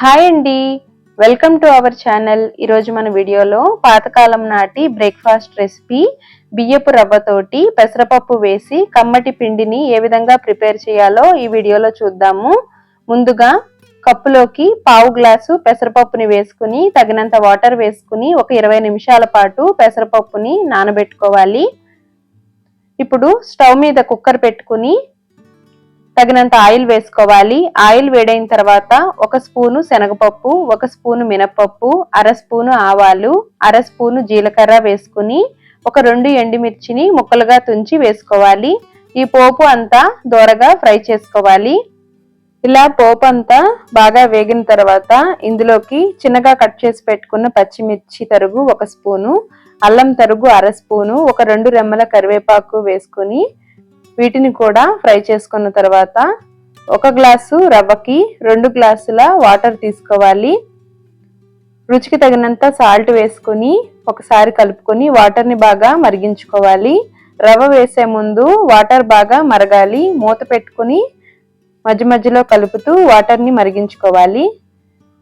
Hi అండి. Welcome to our channel ఈరోజు మన వీడియోలో పాతకాలం నాటి బ్రేక్ఫాస్ట్ రెసిపీ బియ్యపు రవ్వతోటి పెసరపప్పు వేసి కమ్మటి పిండిని ఏ విధంగా ప్రిపేర్ చేయాలో ఈ వీడియోలో చూద్దాము. ముందుగా కప్పులోకి పావు గ్లాసు పెసరపప్పుని వేసుకుని తగినంత వాటర్ వేసుకుని ఒక ఇరవై నిమిషాల పాటు పెసరపప్పుని నానబెట్టుకోవాలి. ఇప్పుడు స్టవ్ మీద కుక్కర్ పెట్టుకుని తగినంత ఆయిల్ వేసుకోవాలి. ఆయిల్ వేడైన తర్వాత ఒక స్పూను శనగపప్పు ఒక స్పూను మినపప్పు అర స్పూను ఆవాలు అర స్పూను జీలకర్ర వేసుకుని ఒక రెండు ఎండుమిర్చిని ముక్కలుగా తుంచి వేసుకోవాలి. ఈ పోపు అంతా దోరగా ఫ్రై చేసుకోవాలి. ఇలా పోపు అంతా బాగా వేగిన తర్వాత ఇందులోకి చిన్నగా కట్ చేసి పెట్టుకున్న పచ్చిమిర్చి తరుగు ఒక స్పూను అల్లం తరుగు అర స్పూను ఒక రెండు రెమ్మల కరివేపాకు వేసుకుని వీటిని కూడా ఫ్రై చేసుకున్న తర్వాత ఒక గ్లాసు రవ్వకి రెండు గ్లాసుల వాటర్ తీసుకోవాలి. రుచికి తగినంత సాల్ట్ వేసుకొని ఒకసారి కలుపుకొని వాటర్ని బాగా మరిగించుకోవాలి. రవ్వ వేసే ముందు వాటర్ బాగా మరగాలి. మూత పెట్టుకుని మధ్య మధ్యలో కలుపుతూ వాటర్ని మరిగించుకోవాలి.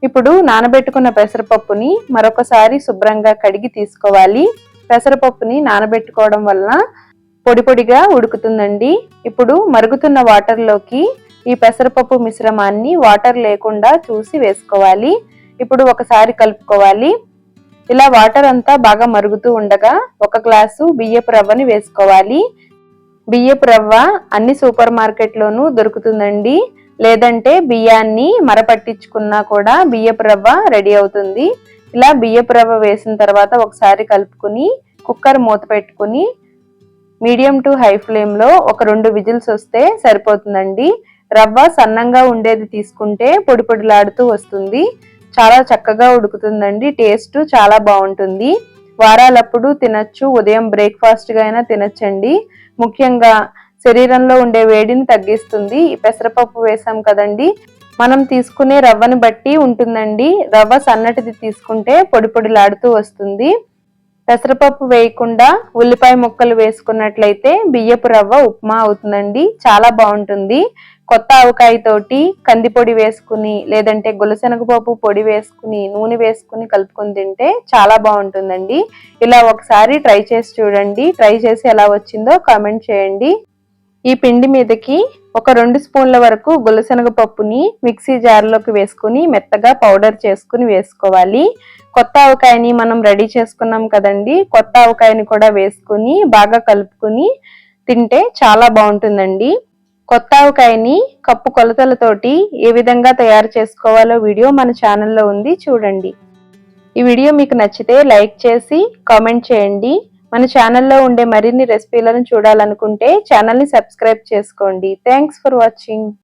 ఇప్పుడు నానబెట్టుకున్న పెసరపప్పుని మరొకసారి శుభ్రంగా కడిగి తీసుకోవాలి. పెసరపప్పుని నానబెట్టుకోవడం వలన పొడి పొడిగా ఉడుకుతుందండి. ఇప్పుడు మరుగుతున్న వాటర్లోకి ఈ పెసరపప్పు మిశ్రమాన్ని వాటర్ లేకుండా చూసి వేసుకోవాలి. ఇప్పుడు ఒకసారి కలుపుకోవాలి. ఇలా వాటర్ అంతా బాగా మరుగుతూ ఉండగా ఒక గ్లాసు బియ్యపు రవ్వని వేసుకోవాలి. బియ్యపు రవ్వ అన్ని సూపర్ మార్కెట్లోనూ దొరుకుతుందండి. లేదంటే బియ్యాన్ని మరపట్టించుకున్నా కూడా బియ్యపు రవ్వ రెడీ అవుతుంది. ఇలా బియ్యపు రవ్వ వేసిన తర్వాత ఒకసారి కలుపుకుని కుక్కర్ మూత పెట్టుకుని మీడియం టు హై ఫ్లేమ్లో ఒక రెండు విజిల్స్ వస్తే సరిపోతుందండి. రవ్వ సన్నంగా ఉండేది తీసుకుంటే పొడి పొడిలాడుతూ వస్తుంది. చాలా చక్కగా ఉడుకుతుందండి. టేస్ట్ చాలా బాగుంటుంది. వారాలప్పుడు తినచ్చు. ఉదయం బ్రేక్ఫాస్ట్గా అయినా తినచ్చండి. ముఖ్యంగా శరీరంలో ఉండే వేడిని తగ్గిస్తుంది. ఈ పెసరపప్పు వేసాం కదండి. మనం తీసుకునే రవ్వని బట్టి ఉంటుందండి. రవ్వ సన్నటిది తీసుకుంటే పొడి పొడిలాడుతూ వస్తుంది. పెసరపప్పు వేయకుండా ఉల్లిపాయ ముక్కలు వేసుకున్నట్లయితే బియ్యపు రవ్వ ఉప్మా అవుతుందండి. చాలా బాగుంటుంది. కొత్త ఆవకాయతోటి కందిపొడి వేసుకుని లేదంటే గులసెనగపప్పు పొడి వేసుకుని నూనె వేసుకుని కలుపుకొని తింటే చాలా బాగుంటుందండి. ఇలా ఒకసారి ట్రై చేసి చూడండి. ట్రై చేసి ఎలా వచ్చిందో కామెంట్ చేయండి. ఈ పిండి మీదకి ఒక రెండు స్పూన్ల వరకు గులసెనగ పప్పుని మిక్సీ జార్లోకి వేసుకుని మెత్తగా పౌడర్ చేసుకుని వేసుకోవాలి. కొత్త ఆవకాయని మనం రెడీ చేసుకున్నాం కదండి. కొత్త ఆవకాయని కూడా వేసుకుని బాగా కలుపుకుని తింటే చాలా బాగుంటుందండి. కొత్త ఆవకాయని కప్పు కొలతలతోటి ఏ విధంగా తయారు చేసుకోవాలో వీడియో మన ఛానల్లో ఉంది చూడండి. ఈ వీడియో మీకు నచ్చితే లైక్ చేసి కామెంట్ చేయండి. మన ఛానల్లో ఉండే మరిన్ని రెసిపీలను చూడాలనుకుంటే ఛానల్ని సబ్స్క్రైబ్ చేసుకోండి. Thanks for watching